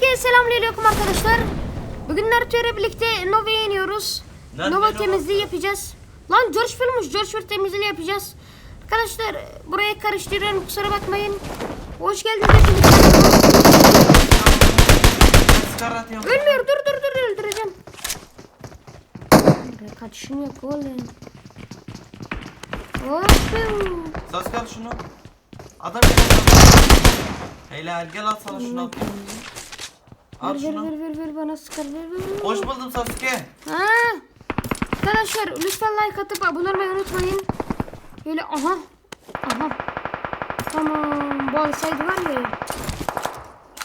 Herkese selamünaleyküm arkadaşlar. Bugün Naruto ile birlikte Nova'ya iniyoruz. Nova temizliği yapacağız. Lan George Fill'muş. George Fill temizliği yapacağız. Arkadaşlar burayı karıştırıyorum kusura bakmayın. Hoş geldiniz hepiniz. Ölmüyor dur dur dur öldüreceğim. Buraya kaçışım yok oğlum. Hop. Sas gel şunu. Adam. Helal gel al sana şunu atayım. Al Ver ver şunu. ver ver ver bana sıkar ver ver. ver. Hoş buldum Sasuke. Ha. Arkadaşlar lütfen like atıp abone olmayı unutmayın. Böyle aha. Aha. Tamam. Bu alsaydı var ya.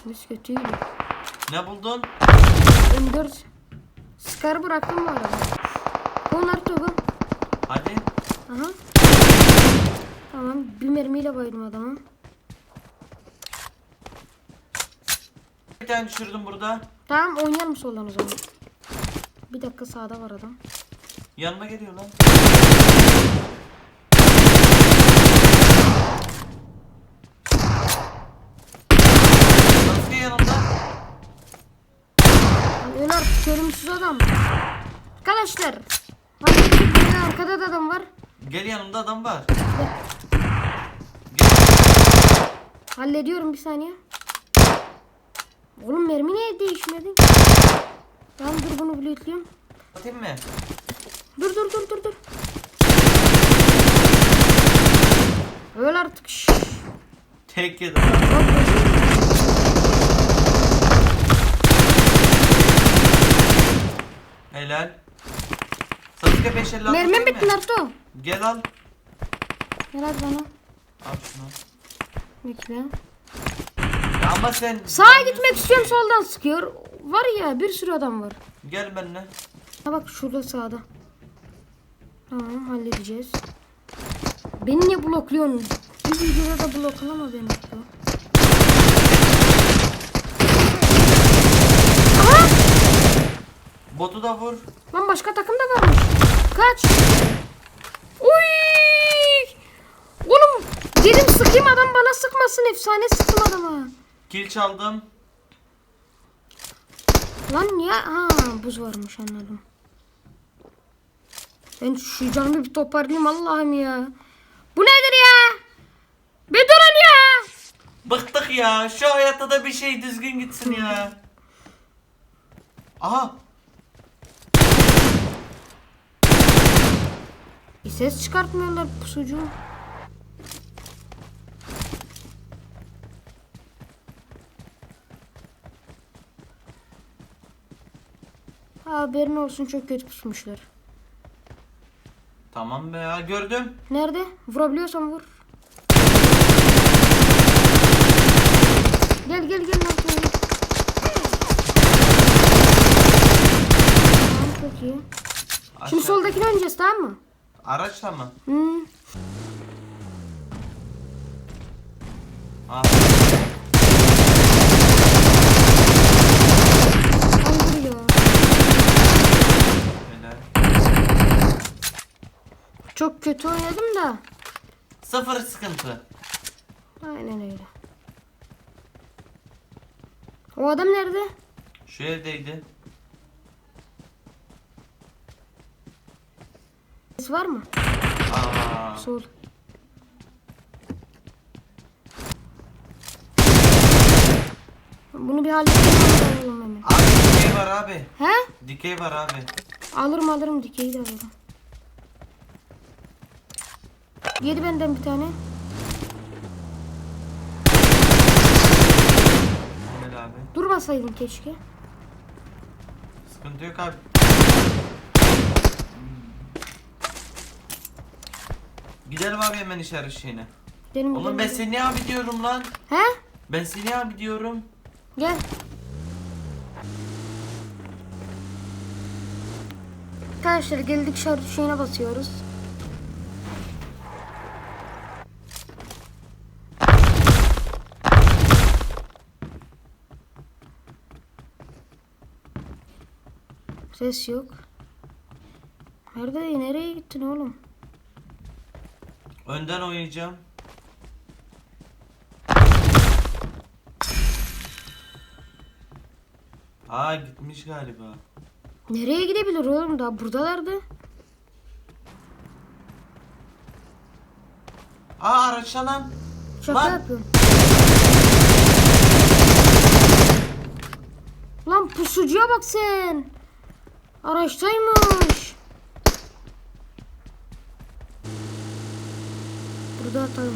Biz kötüydü. Ne buldun? M4. Scar bıraktım bu arada. Bu Naruto bu. Hadi. Aha. Tamam. Bir mermiyle baydım adamı. Bir tane düşürdüm burada. Tamam oynayalım soldan o zaman. Bir dakika sağda var adam. Yanıma geliyor lan. Sasuke yanımda. Artık görümsüz adam. Arkadaşlar. Hadi arkada da adam var. Gel yanımda adam var. Hallediyorum bir saniye. Oğlum mermi niye değişmedi? Tamam dur bunu blokluyorum. Atayım mı? Dur dur dur dur dur. Öl artık. Şşş. Tek yedim. Helal. Sasuke 556 Mermim atayım bitti? Naruto. Gel al. Ver hadi bana. Al şunu. Bekle. Ama sen... Sağa gitmek istiyorum soldan sıkıyor. Var ya bir sürü adam var. Gel benimle. Ha bak şurada sağda. Tamam halledeceğiz. Beni niye blokluyorsun? Bir videoda da bloklama beni. Aha! Botu da vur. Lan başka takım da varmış. Kaç. Uy! Oğlum dedim sıkayım adam bana sıkmasın. Efsane sıktım adama. Kill çaldım. Lan niye? Ha buz varmış anladım. Ben şu canımı bir toparlayayım Allah'ım ya. Bu nedir ya? Bir durun ya. Bıktık ya. Şu hayatta da bir şey düzgün gitsin ya. Aha. Bir ses çıkartmıyorlar pusucu. Haberin olsun çok kötü pusmuşlar. Tamam be ya gördüm. Nerede? Vurabiliyorsan vur. Gel gel gel. Tamam çok iyi. Şimdi Aşağı- soldakini oynayacağız tamam mı? Araçla mı? Hmm. Çok kötü oynadım da. Sıfır sıkıntı. Aynen öyle. O adam nerede? Şu evdeydi. Ses var mı? Aa, Sol. Bunu bir halledelim. abi dikey var abi. He? Dikey var abi. Alırım alırım dikeyi de alırım. Yedi benden bir tane. Helal abi. Durmasaydın keşke. Sıkıntı yok abi. Gidelim abi hemen işaret şeyine. Benim Oğlum ben seni abi diyorum lan. He? Ben seni abi diyorum. Gel. Arkadaşlar geldik şarj şeyine basıyoruz. Ses yok. Nerede? Nereye gittin oğlum? Önden oynayacağım. Ha gitmiş galiba. Nereye gidebilir oğlum daha buradalardı. Aa araçta lan. Şaka Lan. yapıyorum. Lan pusucuya bak sen. Araçtaymış. Burada atalım.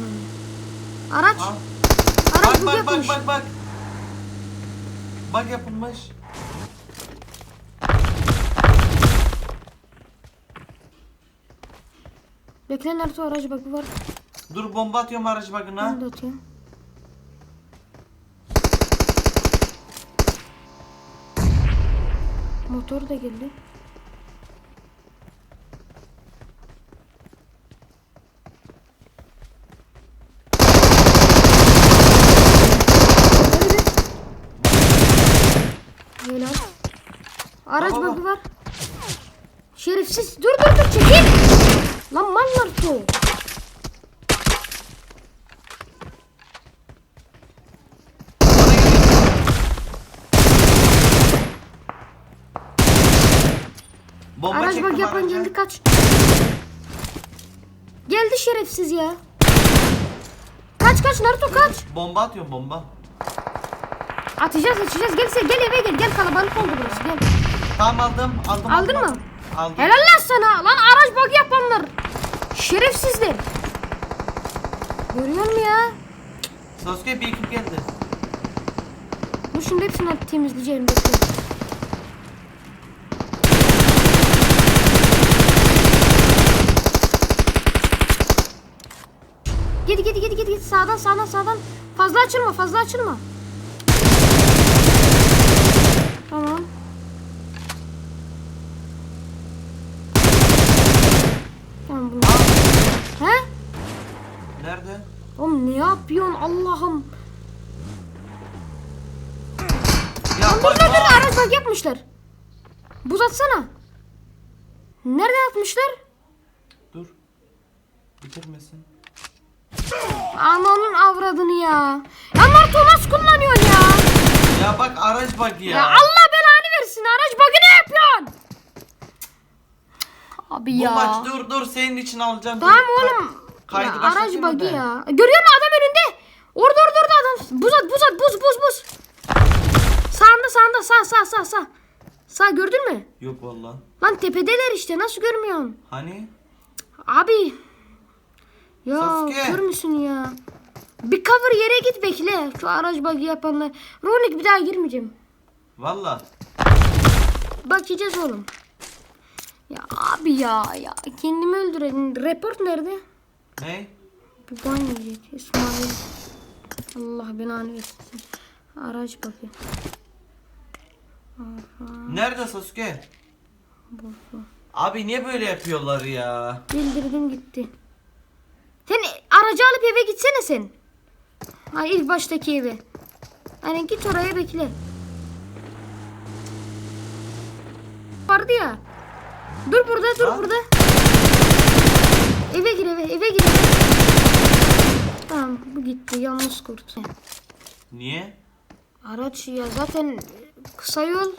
Araç. Al. Araç Bak bak yapmış. bak bak bak. Bak yapılmış. Bekle Naruto aracı bak var. Dur bomba atıyorum aracı bakına. Ben de atıyorum. Motor da geldi. Helal. Araç Baba, bakı var. Şerefsiz. Dur dur dur çekil. Lan mal Naruto. Bana Bomba Araç çektim bak yapan araca. geldi kaç. Geldi şerefsiz ya. Kaç kaç Naruto kaç. Bomba atıyorum bomba. Atacağız atacağız. Gel sen gel eve gel. Gel kalabalık oldu burası gel. Tamam aldım aldım. Aldın aldım, mı? Aldım. Helal lan sana. Lan araç bak yapanlar. Şerefsizler. Görüyor musun ya? Sasuke bir ekip geldi. Bu şimdi hepsini temizleyeceğim bekle. Git git git git git sağdan sağdan sağdan. Fazla açılma fazla açılma. Tamam. Tamam bunu. He? Nerede? Oğlum ne yapıyorsun Allah'ım? Ya bak dur araç bak yapmışlar. Buz atsana. Nerede yapmışlar? Dur. Bitirmesin. Ananın avradını ya. Ya Naruto nasıl kullanıyorsun ya? Ya bak araç bak ya. Ya, Allah belanı versin araç bug'ı ne yapıyorsun? Abi Bu ya. maç dur dur senin için alacağım. Tamam Dur. oğlum. Kaydı ya, başlatayım araç mı bug'ı ben? ya. Görüyor musun adam önünde? Orada orada orada adam. Buz at buz at buz buz buz. Sağında sağında sağ sağ sağ sağ. Sağ gördün mü? Yok valla. Lan tepedeler işte nasıl görmüyorsun? Hani? Abi. Ya Sasuke. kör müsün ya? Bir cover yere git bekle. Şu araç bug'ı yapanlar. Ronik bir daha girmeyeceğim. Valla. Bakacağız oğlum. Ya abi ya ya kendimi öldürelim. Report nerede? Ne? Bir ban yiyecek İsmail. Allah belanı versin. Araç bakıyor. Nerede Sasuke? Abi niye böyle yapıyorlar ya? Bildirdim gitti. Sen aracı alıp eve gitsene sen. Ha ilk baştaki eve. Hani git oraya bekle. Vardı ya. Dur burada dur Ha? burada. Eve gir eve eve gir. Tamam bu gitti yalnız kurt. Niye? Araç ya zaten kısa yol.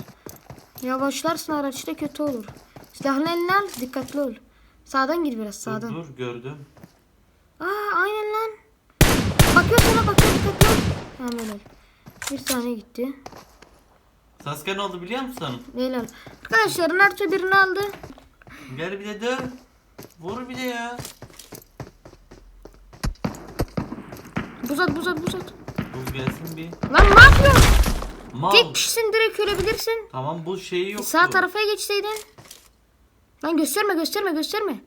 Yavaşlarsın araçta kötü olur. Silahını eline al dikkatli ol. Sağdan gir biraz Dur sağdan. dur gördüm. Aa aynen lan. Bakıyor sana bakıyor ol. Tamam helal. Bir tane gitti. Sasuke ne oldu biliyor musun? Helal. Arkadaşlar Naruto birini aldı. Gel bir de döv. Vur bir de ya. Buz at buz at buz at. Buz gelsin bir. Lan ne yapıyorsun? Mal. Tek kişisin direkt ölebilirsin. Tamam bu şeyi yok. Sağ tarafa geçseydin. Lan gösterme gösterme gösterme.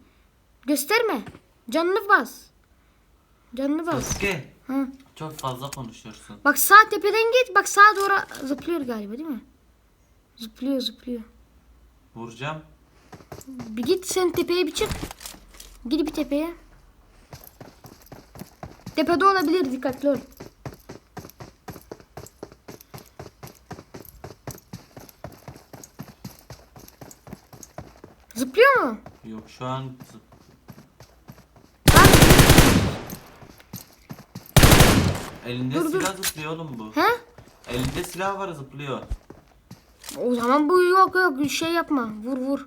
Gösterme. Canını bas. Canını bas. Sasuke. Hı. Çok fazla konuşuyorsun. Bak sağ tepeden git. Bak sağa doğru zıplıyor galiba değil mi? Zıplıyor zıplıyor. Vuracağım. Bir git sen tepeye bir çık. Git bir tepeye. Tepede olabilir dikkatli ol. Zıplıyor mu? Yok şu an zıp- Lan, elinde Dur, dur. silah zıplıyor oğlum bu. He? Elinde silah var zıplıyor. O zaman bu yok yok şey yapma. Vur vur.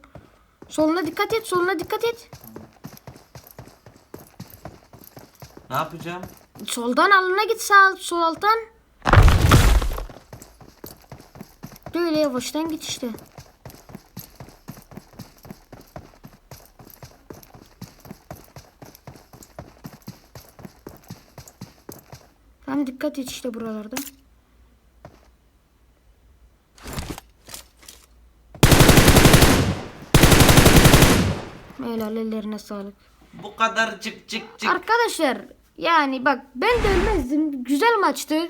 Soluna dikkat et. Soluna dikkat et. Ne yapacağım? Soldan alına git sağ sol alttan. Böyle yavaştan git işte. Tamam dikkat et işte buralarda. Helal ellerine sağlık. Bu kadar cık cık cık. Arkadaşlar yani bak ben de ölmezdim. Güzel maçtı.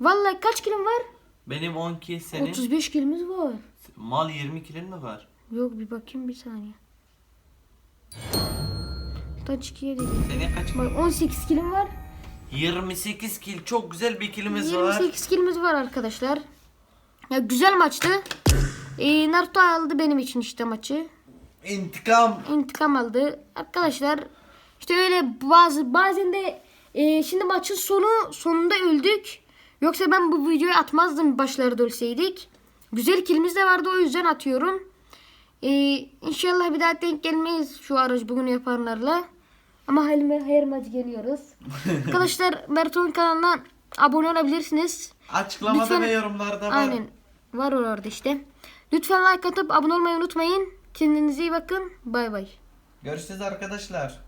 Vallahi kaç kilim var? Benim 12 senin. 35 kilimiz var. Mal 20 kilin mi var? Yok bir bakayım bir saniye. Kaç kiye dedi. Senin kaç? Bak 18 kilim var. 28 kil. Çok güzel bir kilimiz var. 28 kilimiz var arkadaşlar. Ya güzel maçtı. Ee, Naruto aldı benim için işte maçı. İntikam. intikam aldı. Arkadaşlar işte öyle bazı bazen de e, şimdi maçın sonu sonunda öldük. Yoksa ben bu videoyu atmazdım başlarda ölseydik. Güzel kilimiz de vardı o yüzden atıyorum. E, inşallah bir daha denk gelmeyiz şu aracı bugün yapanlarla. Ama her, her maç geliyoruz. Arkadaşlar Mert'in kanalına abone olabilirsiniz. Açıklamada Lütfen- ve yorumlarda var. Aynen. Var orada işte. Lütfen like atıp abone olmayı unutmayın. Kendinize iyi bakın. Bay bay. Görüşürüz arkadaşlar.